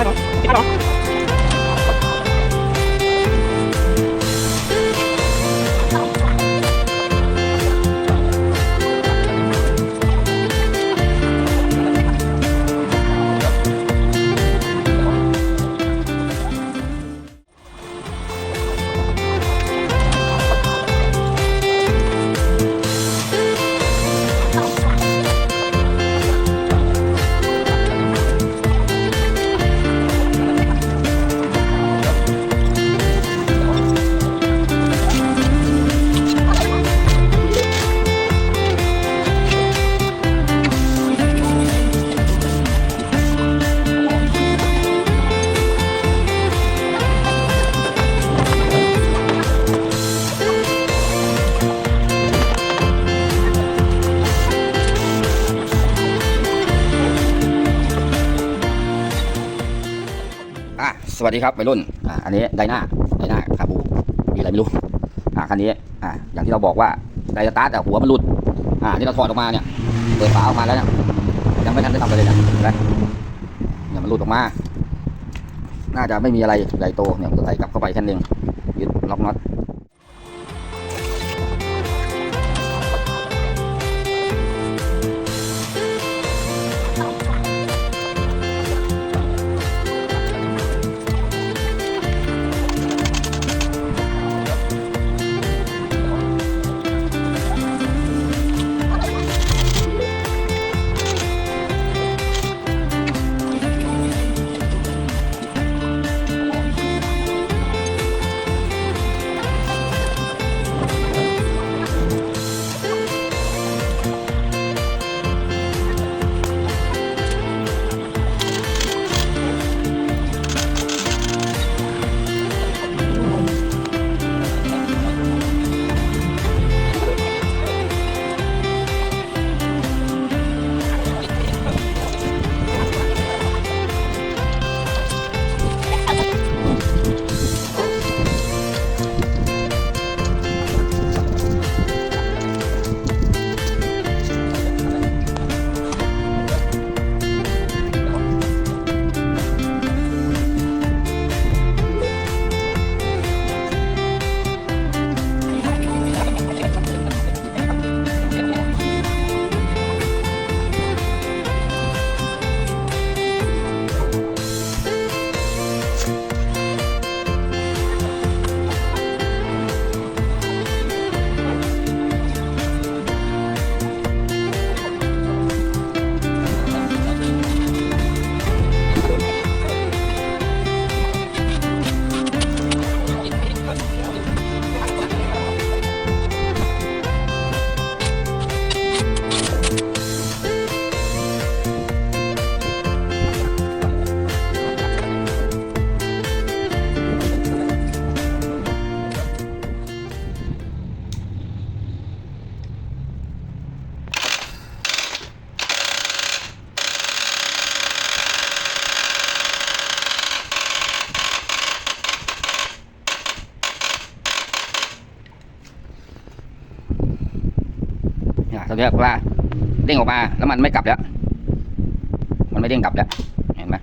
อะส วัสดีครับวัยรุ่นอ่าอันนี้ไดนาไดนาคาบูมีอะไรไม่รู้อ่าคันนี้อ่าอย่างที่เราบอกว่าไดสตาร์ทแต่หัวมันหลุดอ่าที่เราถอดออกมาเนี่ยเปิดฝาออกมาแล้วเนี่ยยังไม่ทันได้ทำอะไรเลยนะเห็นไหมเนี่ยมันหลุดออกมา น่าจะไม่มีอะไรใหญ่โตเนี่ยตัวใส่กลับเข้าไปแค่นึง เนี่ยตอนนี้ว่าเด้งออกมาแล้วมันไม่กลับแล้ว มันไม่เด้งกลับแล้ว เห็นไหม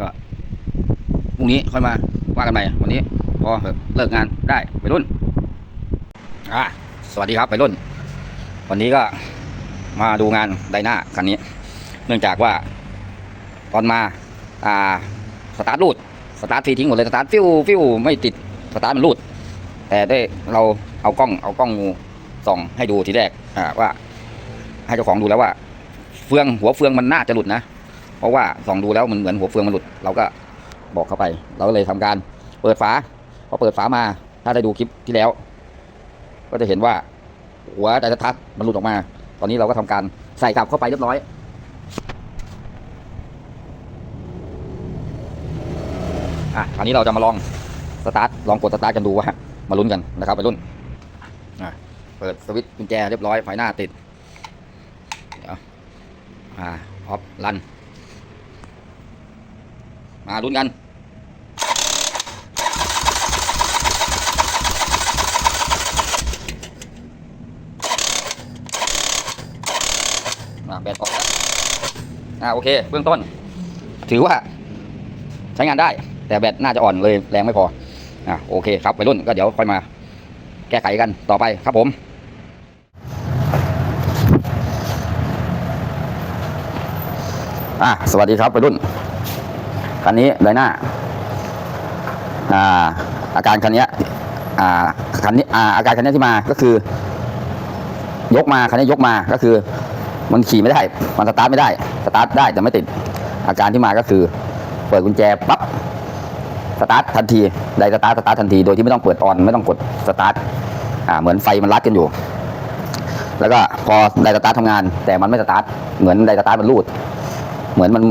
ก็พรุ่งนี้ค่อยมาว่ากันใหม่วันนี้พอเถอะเลิกงานได้ไปรุ่นอะสวัสดีครับไปรุ่น วันนี้ก็มาดูงานไดนาคันนี้ เนื่องจากว่าตอนมาอ่าสตาร์ทรูด สตาร์ทฟรีทิ้งหมดเลยสตาร์ทฟิวฟิวไม่ติดสตาร์ทมันรูด แต่ได้เราเอากล้องเอากล้องงูส่องให้ดูทีแรกอ่าว่า ให้เจ้าของดูแล้วว่า เฟืองหัวเฟืองมันน่าจะหลุดนะ เพราะว่าส่องดูแล้วมันเหมือนหัวเฟืองมันหลุด เราก็บอกเข้าไป เราก็เลยทำการเปิดฝาพอเปิดฝามา ถ้าได้ดูคลิปที่แล้ว ก็จะเห็นว่าหัวไดสตาร์ทมันหลุดออกมา ตอนนี้เราก็ทำการใส่กลับเข้าไปเรียบร้อย อะอันนี้เราจะมาลองสตาร์ทลองกดสตาร์ทกันดูว่ามาลุ้นกันนะครับไปรุ่นอะเปิดสวิตช์กุญแจเรียบร้อยไฟหน้าติดเดี๋ยวอ่าออฟรัน มาลุ้นกันอ่าแบตออกแล้วอ่าโอเค เบื้องต้น ถือว่าใช้งานได้ แต่แบตน่าจะอ่อนเลยแรงไม่พออ่าโอเคครับไปรุ่นก็เดี๋ยวค่อยมา แก้ไขกันต่อไปครับผมอะสวัสดีครับไปรุ่นคันนี้ไดหน้าอ่าอาการคันนี้อ่าคันนี้อ่าอาการคันนี้ที่มาก็คือยกมาคันนี้ยกมาก็คือ มันขี่ไม่ได้ มันสตาร์ทไม่ได้สตาร์ทได้แต่ไม่ติด อาการที่มาก็คือ เปิดกุญแจปั๊บ สตาร์ททันทีได้สตาร์ทสตาร์ททันทีโดยที่ไม่ต้องเปิดออนไม่ต้องกดสตาร์ทอ่าเหมือนไฟมันรัดกันอยู่ แล้วก็พอไดสตาร์ททำงาน แต่มันไม่สตาร์ทเหมือนไดสตาร์ทมันรูด เหมือนมัน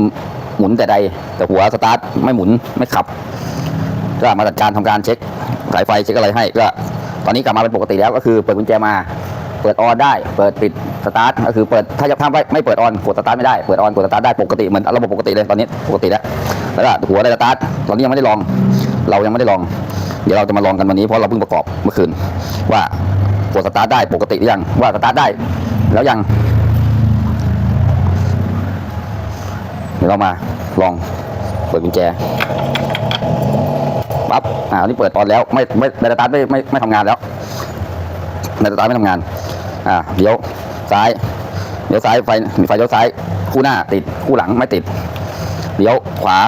หมุนแต่ใด แต่หัวสตาร์ทไม่หมุนไม่ขับ ก็มาจัดการทำการเช็คสายไฟเช็คอะไรให้ก็ตอนนี้กลับมาเป็นปกติแล้วก็คือเปิดกุญแจมาเปิดออนได้ เปิดปิดสตาร์ทก็คือเปิดถ้าจะทำไม่เปิดออนกดสตาร์ทไม่ได้ เปิดออนกดสตาร์ทได้ปกติเหมือนระบบปกติเลยตอนนี้ปกติแล้ว แล้วก็หัวได้สตาร์ทตอนนี้ยังไม่ได้ลอง เรายังไม่ได้ลอง เดี๋ยวเราจะมาลองกันวันนี้เพราะเราเพิ่งประกอบเมื่อคืน ว่ากดสตาร์ทได้ปกติหรือยังว่าสตาร์ทได้ แล้วยัง เดี๋ยวเรามาลองเปิดกุญแจปั๊บอ่านนี้เปิดตอนแล้วไม่ไม่ไดสตาร์ทไม่ไม่ไม่ทำงานแล้วไดสตาร์ทไม่ทำงานอ่าเดี๋ยวซ้ายเดี๋ยวซ้ายไฟมีไฟเลี้ยวซ้ายคู่หน้าติดคู่หลังไม่ติด เดี๋ยวขวา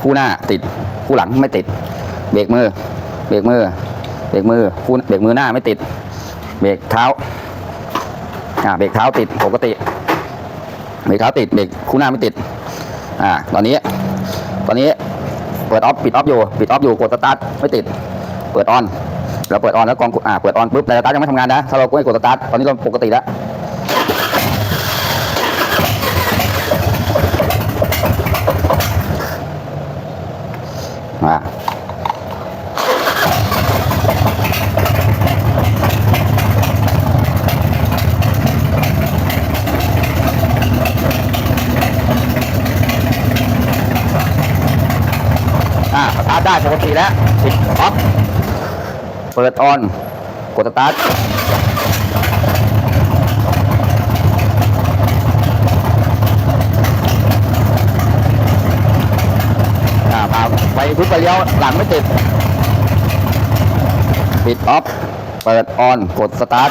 คู่หน้าติด คู่หลังไม่ติด เบรกมือ เบรกมือ เบรกมือ คู่เบรกมือหน้าไม่ติด เบรกเท้า อ่า เบรกเท้าติดปกติ เบรกเท้าติด เบรกคู่หน้าไม่ติด อ่า ตอนนี้ ตอนนี้ เปิดออฟปิดออฟอยู่ ปิดออฟอยู่ กดสตาร์ทไม่ติด เปิดออนเราเปิดออนแล้วกองอ่า เปิดออนปุ๊บแต่สตาร์ทยังไม่ทำงานนะ ถ้าเราไม่กดสตาร์ทตอนนี้เราปกติแล้ว อ่า อ่าส ด้ปกติแล้วปิดออฟเปิดออน กดสตาร์ทไปทุกไปเลี้ยวหลังไม่ติด ปิดออฟ เปิดออน กดสตาร์ท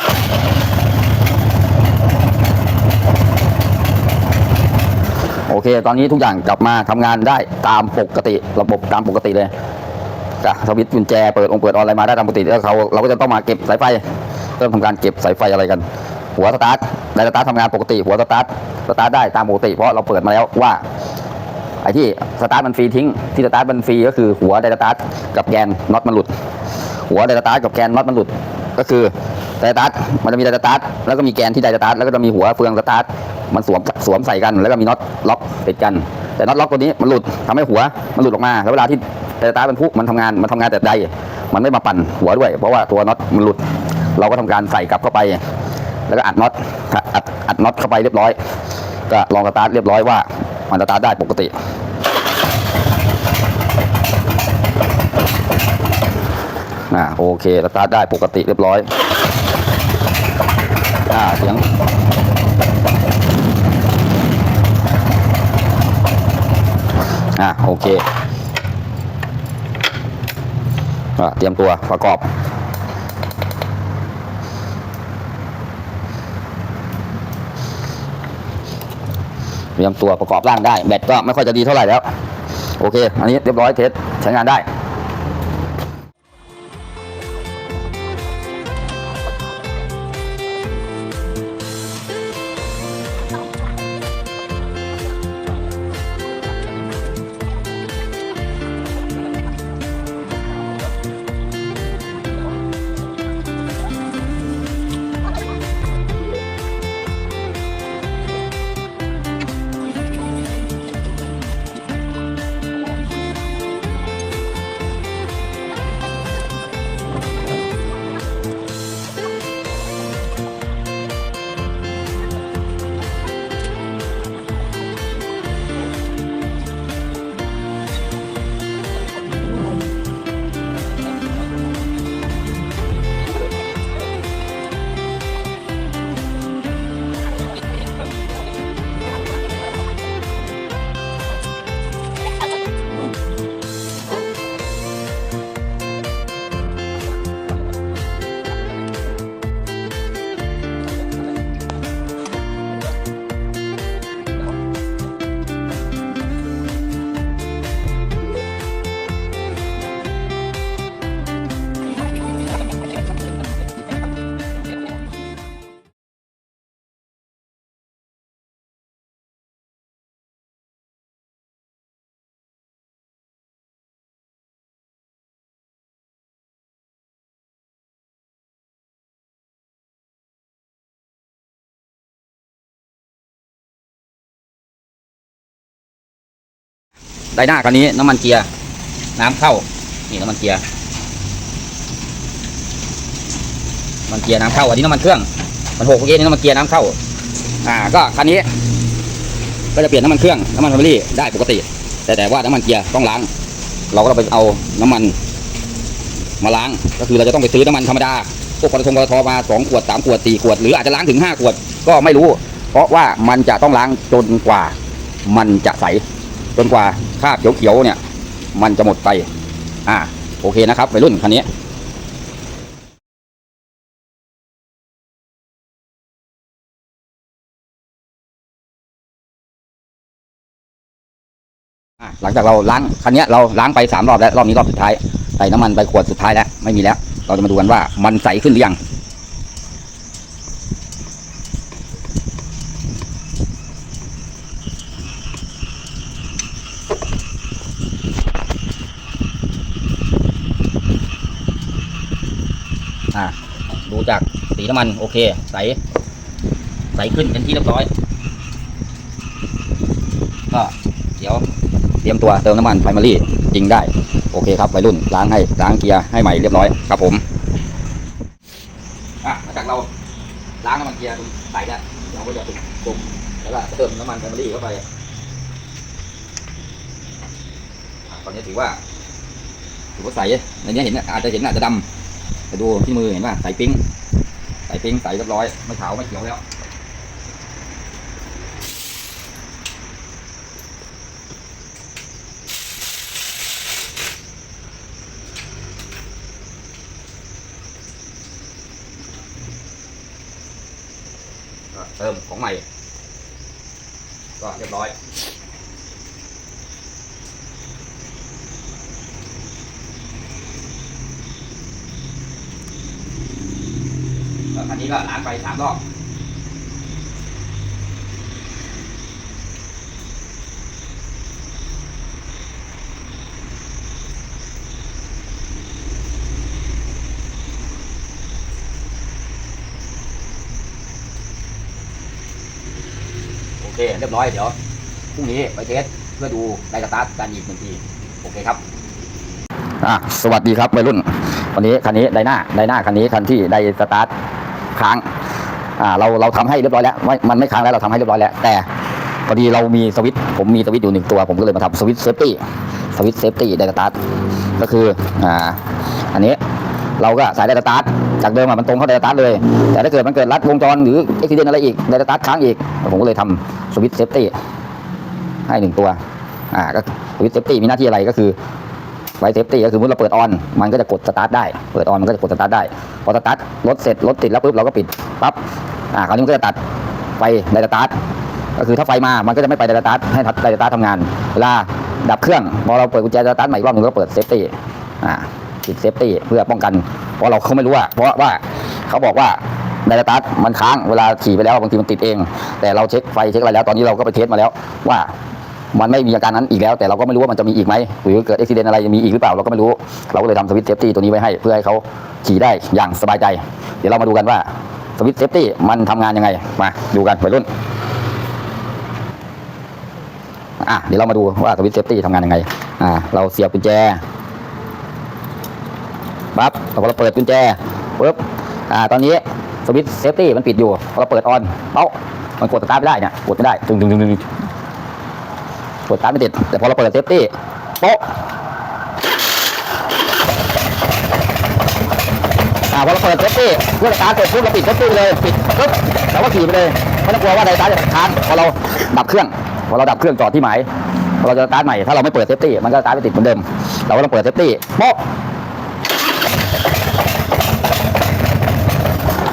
โอเค ตอนนี้ทุกอย่างกลับมาทำงานได้ตามปกติ ระบบตามปกติเลย จะสวิตช์กุญแจเปิดองค์เปิดออนอะไรมาได้ตามปกติแล้วเขาเราก็จะต้องมาเก็บสายไฟเริ่มทำการเก็บสายไฟอะไรกัน หัวสตาร์ทไดสตาร์ททำงานปกติ หัวสตาร์ทสตาร์ทได้ตามปกติ เพราะเราเปิดมาแล้วว่าไอ้ที่สตาร์ทมันฟรีทิ้งที่สตาร์ทมันฟรีก็คือหัวไดสตาร์ทกับแกนน็อตมันหลุด หัวไดสตาร์ทกับแกนน็อตมันหลุด ก็คือไดสตาร์ทมันจะมีไดสตาร์ทแล้วก็มีแกนที่ไดสตาร์ทแล้วก็จะมีหัวเฟืองสตาร์ทมันสวมสวมใส่กันแล้วก็มีน็อตล็อกติดกัน แต่น็อตล็อกตัวนี้มันหลุดทำให้หัวมันหลุดออกมา แล้วเวลาที่ไดสตาร์ทมันพุมันทำงานมันทำงานแต่ใดมันไม่มาปั่นหัวด้วย เพราะว่าตัวน็อตมันหลุด เราก็ทำการใส่กลับเข้าไป แล้วก็อัดน็อตอัดอัดน็อตเข้าไปเรียบร้อย ก็ลองสตาร์ทเรียบร้อยว่ามันสตาร์ทได้ปกติ อ่าโอเคสตาร์ทได้ปกติเรียบร้อยอ่าเสียงอ่าโอเคอ่าเตรียมตัวประกอบเตรียมตัวประกอบร่างได้แบตก็ไม่ค่อยจะดีเท่าไหร่แล้ว โอเค อันนี้เรียบร้อยเทสใช้งานได้ ไดหน้าคันนี้น้ำมันเกียร์น้ำเข้า นี่น้ำมันเกียร์น้ำมันเกียร์น้ำเข้าอันนี้น้ำมันเครื่อง มันหกเมื่อกี้นี่น้ำมันเกียร์น้ำเข้า อ่า ก็คันนี้ ก็จะเปลี่ยนน้ำมันเครื่องน้ำมันแฟมิลี่ได้ปกติ แต่แต่ว่าน้ำมันเกียร์ต้องล้าง เราก็ต้องไปเอาน้ำมัน มาล้างก็คือเราจะต้องไปซื้อน้ำมันธรรมดาพวกปตทปตทมาสองขวดสามขวดสี่ขวด หรืออาจจะล้างถึงห้าขวด ก็ไม่รู้ เพราะว่ามันจะต้องล้างจนกว่า มันจะใส จนกว่าคราบเขียวๆเนี่ย มันจะหมดไป อ่า โอเคนะครับวัยรุ่นคันนี้หลังจากเราล้างคันนี้เราล้างไปสามรอบแล้วรอบนี้รอบสุดท้ายใส่น้ำมันไปขวดสุดท้ายแล้วไม่มีแล้ว เราจะมาดูกันว่ามันใสขึ้นหรือยัง อะดูจากสีน้ำมันโอเค ใส ใสขึ้นเป็นที่เรียบร้อย ก็เดี๋ยวเตรียมตัวเติมน้ำมันไพรมารีจริงได้ โอเคครับวัยรุ่นล้างให้ล้างเกียร์ให้ใหม่เรียบร้อยครับผมอะหลังจากเราล้างน้ำมันเกียร์ใส่แล้วเราก็จะติดปุ่มแล้วก็เติมน้ำมันไพรมารีเข้าไปตอนนี้ถือว่าถือว่าใสในนี้เห็นอาจจะเห็นอาจจะดำ แต่ดูที่มือเห็นว่าใสปิ้งใสปิ้งใสเรียบร้อยไม่ขาวไม่เขียวแล้วเติมของใหม่ ก็เรียบร้อย แล้วอั นี้ก็ล้างไปสามรอบโอเคเรียบร้อยเดี๋ยวพรุ่งนี้ไปเทสเพื่อดูไดสตาร์ทการหยิบหนึ่งทีโอเคครับอะสวัสดีครับวัยรุ่น วันนี้คันนี้ไดหน้าไดหน้าคันนี้คันที่ไดสตาร์ท ค้างอ่าเราเราทำให้เรียบร้อยแล้วไม่มันไม่ค้างแล้วเราทำให้เรียบร้อยแล้ว แต่พอดีเรามีสวิตช์ผมมีสวิตช์อยู่หนึ่งตัว ผมก็เลยมาทำสวิตช์เซฟตี้สวิตช์เซฟตี้ไดสตาร์ทก็คืออ่าอันนี้เราก็สายไดสตาร์ทจากเดิมมันตรงเข้าไดสตาร์ทเลย แต่ถ้าเกิดมันเกิดรัดวงจรหรืออุบิเหตุอะไรอีกไดสตาร์ทค้างอีก ผมก็เลยทำสวิตช์เซฟตี้ให้หนึ่งตัวอ่าก็สวิตช์เซฟตี้มีหน้าที่อะไรก็คือ ไว้เซฟตี้ก็คือเมื่อเราเปิดออนมันก็จะกดสตาร์ทได้ เปิดออนมันก็จะกดสตาร์ทได้ พอสตาร์ทรถเสร็จรถติดแล้วปุ๊บเราก็ปิดปั๊บ อ่าคราวนี้มันก็จะตัดไฟไดสตาร์ท ก็คือถ้าไฟมา มันก็จะไม่ไปไดสตาร์ทให้ไดสตาร์ททำงาน เวลาดับเครื่อง พอเราเปิดกุญแจไดสตาร์ทใหม่อีกรอบหนึงก็เปิดเซฟตี้ อ่าปิดเซฟตี้เพื่อป้องกัน เพราะเราเขาไม่รู้ว่า เพราะว่าเขาบอกว่าไดสตาร์ทมันค้าง เวลาขี่ไปแล้วบางทีมันติดเอง แต่เราเช็คไฟเช็คอะไรแล้ว ตอนนี้เราก็ไปเทสมาแล้วว่า มันไม่มีอาการนั้นอีกแล้ว แต่เราก็ไม่รู้ว่ามันจะมีอีกไหมหรือเกิดอุบิเหตุอะไรมีอีกหรือเปล่าเราก็ไม่รู้ เราก็เลยทำสวิตช์เซฟตี้ตัวนี้ไว้ให้ เพื่อให้เขาขี่ได้อย่างสบายใจ เดี๋ยวเรามาดูกันว่าสวิตช์เซฟตี้มันทำงานยังไงมาดูกันวัยรุ่นอะเดี๋ยวเรามาดูว่าสวิตช์เซฟตี้ทำงานยังไงอ่าเราเสียบกุญแจปั๊บพอเราเปิดกุญแจปุ๊บอ่าตอนนี้สวิตช์เซฟตี้มันปิดอยู่พอเราเปิดออนเอ้ามันกดสตาร์ทไม่ได้เนี่ยกดไม่ได้ดึงดึงดึงดึง กดสตาร์ทไม่ติด แต่พอเราเปิดเซฟตี้โป๊ะอ่าพอเราเปิดเซฟตี้เพื่อสตาร์ทเสร็จปุ๊บเราปิดเซฟตี้เลยปิดปุ๊บเราก็ขี่ไปเลยไม่ต้องกลัวว่าไดสตาร์ทจะค้างพอเราดับเครื่องพอเราดับเครื่องจอดที่หมายพอเราจะสตาร์ทใหม่ถ้าเราไม่เปิดเซฟตี้มันก็สตาร์ทไม่ติดเหมือนเดิม เราก็ต้องเปิดเซฟตี้โป๊ะ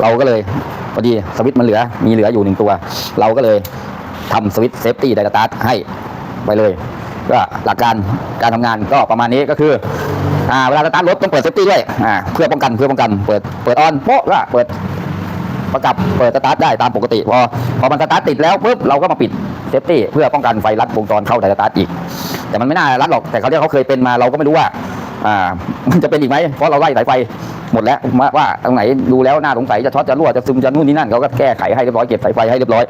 เราก็เลยพอดีสวิตช์มันเหลือมีเหลืออยู่หนึ่งตัว เราก็เลยทำสวิตช์เซฟตี้ไดสตาร์ทให้ ไปเลย ก็หลักการการทำงานก็ประมาณนี้ก็คืออ่าเวลาสตาร์ทรถต้องเปิดเซฟตี้ด้วยอ่าเพื่อป้องกันเพื่อป้องกันเปิดเปิดออนโป๊ะก็เปิดประกับเปิดสตาร์ทได้ตามปกติ พอพอมันสตาร์ทติดแล้วปุ๊บเราก็มาปิดเซฟตี้เพื่อป้องกันไฟลัดวงจรเข้าไดสตาร์ทอีก แต่มันไม่น่ารัดหรอกแต่เขาเรียกเขาเคยเป็นมาเราก็ไม่รู้ว่าอ่ามันจะเป็นอีกไหมเพราะเราไล่สายไฟ หมดแล้วว่าว่าตรงไหนดูแล้วน่าสงสัยจะช็อตจะรั่วจะซึมจะนู่นนี่นั่นเขาก็แก้ไขให้เรียบร้อยเก็บสายไฟให้เรียบร้อย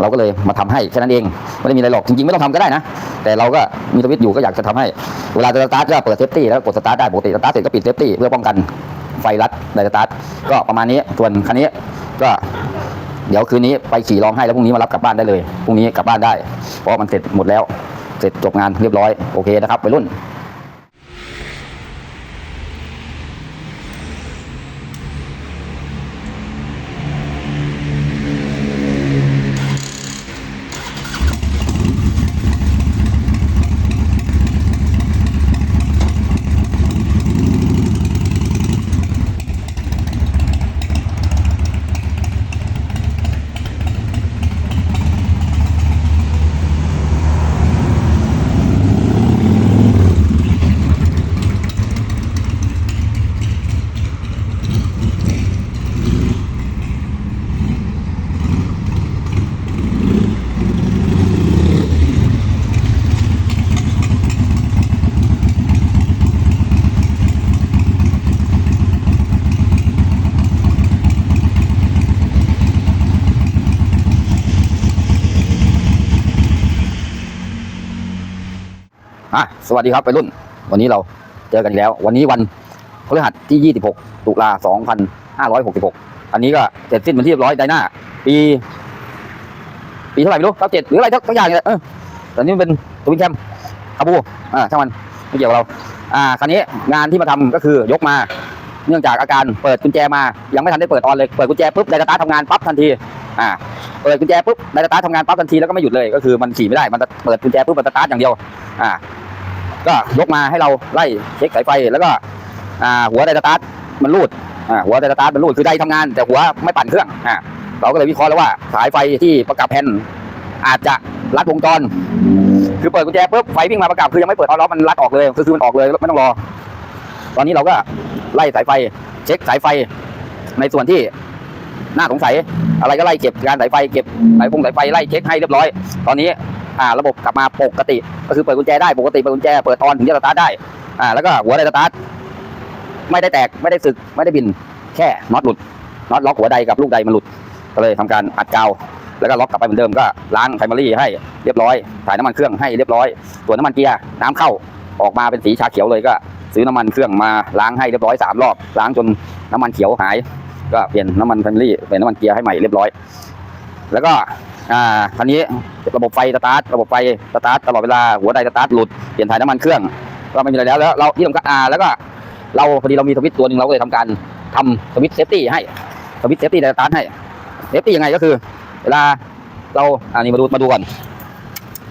เราก็เลยมาทำให้แค่นั้นเองไม่ได้มีอะไรหรอกจริงๆ ไม่ต้องทำก็ได้นะ แต่เราก็มีสวิตช์อยู่ก็อยากจะทำให้ เวลาจะสตาร์ทก็เปิดเซฟตี้แล้วกดสตาร์ทได้ปกติสตาร์ทเสร็จก็ปิดเซฟตี้เพื่อป้องกันไฟรัดในสตาร์ทก็ประมาณนี้ส่วนคันนี้ก็เดี๋ยวคืนนี้ไปขี่ลองให้แล้วพรุ่งนี้มารับกลับบ้านได้เลยพรุ่งนี้กลับบ้านได้ เพราะมันเสร็จหมดแล้ว เสร็จจบงานเรียบร้อยโอเคนะครับไปรุ่น สวัสดีครับไปรุ่น วันนี้เราเจอกันอีกแล้ว วันนี้วันพฤหัสที่ 26 ตุลา 2566 อันนี้ก็เสร็จสิ้นเป็นที่เรียบร้อยไดนาปี ปีเท่าไหร่ไม่รู้97หรืออะไรทักอย่างเนี่ยเออแต่นี่มันเป็นตัววินแคมคาบูอ่าช่างมันไม่เกี่ยวกับเรา อ่าคันนี้งานที่มาทำก็คือยกมา เนื่องจากอาการเปิดกุญแจมายังไม่ทันได้เปิดออนเลยเปิดกุญแจปุ๊บไดสตาร์ททำงานปั๊บทันทีอ่าเปิดกุญแจปุ๊บไดสตาร์ททำงานปั๊บทันทีแล้วก็ไม่หยุดเลยก็คือมันขี่ไม่ได้มันเปิดกุญแจปุ๊บมันสตาร์ทอย่างเดียวอ่า ก็ยกมาให้เราไล่เช็คสายไฟแล้วก็หัวไดสตาร์ทมันรูดหัวไดสตาร์ทมันรูดคือไดทำงาน แต่หัวไม่ปั่นเครื่องอ่าเราก็เลยวิเคราะห์แล้วว่าสายไฟที่ประกับแผ่นอาจจะลัดวงจรคือเปิดกุญแจปุ๊บไฟวิ่งมาประกับคือยังไม่เปิดออนล็อกมันลัดออกเลยคือคือมันออกเลยไม่ต้องรอ ตอนนี้เราก็ไล่สายไฟ เช็คสายไฟ ในส่วนที่น่าสงสัย อะไรก็ไล่เก็บการสายไฟเก็บสายฟงสายไฟไล่เช็คให้เรียบร้อย ตอนนี้ อ่าระบบกลับมาปกติ ก็คือเปิดกุญแจได้ปกติเปิดกุญแจเปิดตอนถึงจะสตาร์ทได้อ่าแล้วก็หัวไดสตาร์ทไม่ได้แตกไม่ได้สึกไม่ได้บิน แค่น็อตหลุดน็อตล็อกหัวใดกับลูกใดมันหลุด ก็เลยทำการอัดกาวแล้วก็ล็อกกลับไปเหมือนเดิมก็ล้างไพรมารีให้เรียบร้อยถ่ายน้ำมันเครื่องให้เรียบร้อยส่วนน้ำมันเกียร์น้ำเข้าออกมาเป็นสีชาเขียวเลยก็ ซื้อน้ำมันเครื่องมาล้างให้เรียบร้อยสามรอบล้างจนน้ำมันเขียวหาย ก็เปลี่ยนน้ำมันไพรมารีเป็นน้ำมันเกียร์ให้ใหม่เรียบร้อย แล้วก็ อ่าคันนี้ระบบไฟสตาร์ทระบบไฟสตาร์ทตลอดเวลาหัวไดสตาร์ทหลุดเปลี่ยนถ่ายน้ำมันเครื่องก็ไม่มีอะไรแล้วแล้วเราที่สำคัญอ่าแล้วก็เราพอดีเรามีสวิตช์ตัวหนึ่งเราก็เลยทำการทำสวิตช์เซฟตี้ให้สวิตช์เซฟตี้ไดสตาร์ทให้เซฟตี้ยังไงก็คือ เวลาเราอ่านี่มาดูมาดูก่อน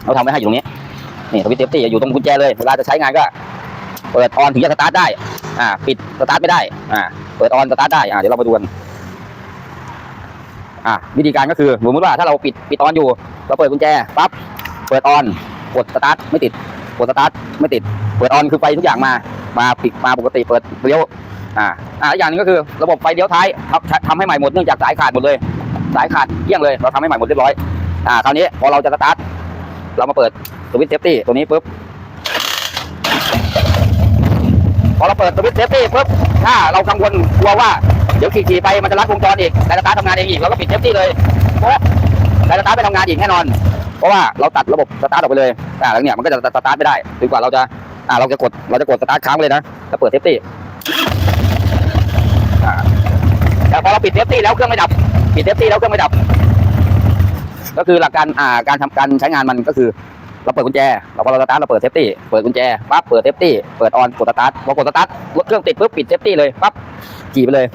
เราทำไว้ให้อยู่ตรงนี้นี่สวิตช์เซฟตี้อยู่ตรงกุญแจเลยเวลาจะใช้งานก็เปิดออนถึงจะสตาร์ทได้อ่าปิดสตาร์ทไม่ได้อ่าเปิดออนสตาร์ทได้อ่าเดี๋ยวเรามาดูกัน อ่าวิธีการก็คือสมมติว่าถ้าเราปิดปิดออนอยู่ เราเปิดกุญแจปั๊บเปิดออนกดสตาร์ทไม่ติดกดสตาร์ทไม่ติด เปิดออนคือไฟทุกอย่างมามาปิดมาปกติเปิดเลี้ยวอ่าอ่าอีกอย่างนึงก็คือระบบไฟเลี้ยวท้ายทำทำให้ใหม่หมดเนื่องจากสายขาดหมดเลย สายขาดเกลี้ยงเลย เราทำให้ใหม่หมดเรียบร้อยอ่าคราวนี้พอเราจะสตาร์ทเรามาเปิดสวิตช์เซฟตี้ตัวนี้ปุ๊บพอเราเปิดสวิตช์เซฟตี้ปุ๊บถ้าเรากังวลกลัวว่า ดี๋ยวขี่ๆไปมันจะลัดวงจรอีกสายสตาร์ททำงานเองอีกเราก็ปิดเซฟตี้เลยเพราะสายสตาร์ทไปทำงานอีกแน่นอน เพราะว่าเราตัดระบบสตาร์ทออกไปเลยอ่าแล้วเนี่ยมันก็จะสตาร์ทไม่ได้จนกว่าเราจะอ่าเราจะกดเราจะกดสตาร์ทค้างเลยนะแล้วเปิดเซฟตี้อ่าแต่พอเราปิดเซฟตี้แล้วเครื่องไม่ดับปิดเซฟตี้แล้วเครื่องไม่ดับ ก็คือหลักการอ่าการทำการใช้งานมันก็คือเราเปิดกุญแจ เราพอเราสตาร์ทเราเปิดเซฟตี้ เปิดกุญแจ ปั๊บ เปิดเซฟตี้ เปิดออน กดสตาร์ท พอกดสตาร์ทรถเครื่องติดปุ๊บปิดเซฟตี้เลย ปั๊บขี่ไปเลย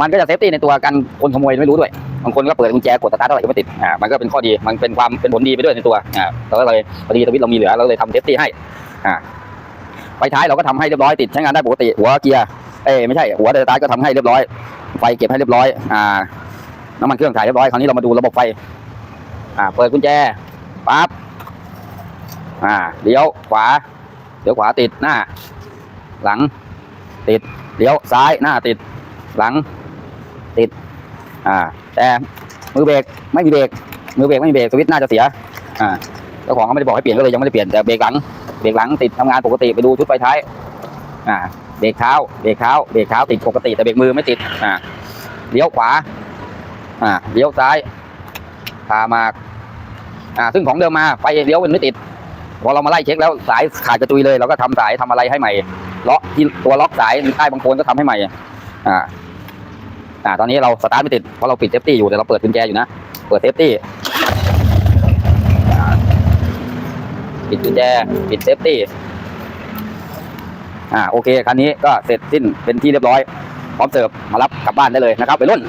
มันก็จะเซฟตี้ในตัวกันคนขโมยไม่รู้ด้วยบางคนก็เปิดกุญแจกดสตาร์ทอะไรก็ไม่ติดอ่ามันก็เป็นข้อดีมันเป็นความเป็นผลดีไปด้วยในตัวอ่าเราก็เลยพอดีสวิตช์เรามีเหลือเราก็เลยทำเซฟตี้ให้อ่าไฟท้ายเราก็ทำให้เรียบร้อยติดใช้งานได้ปกติหัวเกียร์เอ้ไม่ใช่หัวเดสตาร์ก็ทำให้เรียบร้อยไฟเก็บให้เรียบร้อยอ่าน้ำมันเครื่องถ่ายเรียบร้อยคราวนี้เรามาดูระบบไฟอ่าเปิดกุญแจปั๊บอ่าเลี้ยวขวาเลี้ยวขวาติดหน้า หลัง ติดเลี้ยวซ้ายหน้าติด หลัง ติด อ่า แต่มือเบรกไม่มีเบรกมือเบรกไม่มีเบรกสวิตช์น่าจะเสีย อ่าเจ้าของเขาไม่ได้บอกให้เปลี่ยนก็เลยยังไม่ได้เปลี่ยนแต่เบรกหลังเบรกหลังติดทำงานปกติไปดูชุดไฟท้าย อ่า เบรกเท้า เบรกเท้า เบรกเท้าติดปกติแต่เบรกมือไม่ติด อ่า เลี้ยวขวา อ่า เลี้ยวซ้ายพามาอ่า ซึ่งของเดิมมาไฟเลี้ยวมันไม่ติด พอเรามาไล่เช็คแล้วสายขาดกระจุยเลยเราก็ทำสายทำอะไรให้ใหม่ ล็อกที่ตัวล็อกสายใต้บางโคนก็ทำให้ใหม่ อ่า อ่าตอนนี้เราสตาร์ทไม่ติดเพราะเราปิดเซฟตี้อยู่แต่เราเปิดกุญแจอยู่นะ เปิดเซฟตี้ปิดกุญแจปิดเซฟตี้อ่าโอเคคันนี้ก็เสร็จสิ้นเป็นที่เรียบร้อย พร้อมเสิร์ฟมารับกลับบ้านได้เลยนะครับไปรุ่น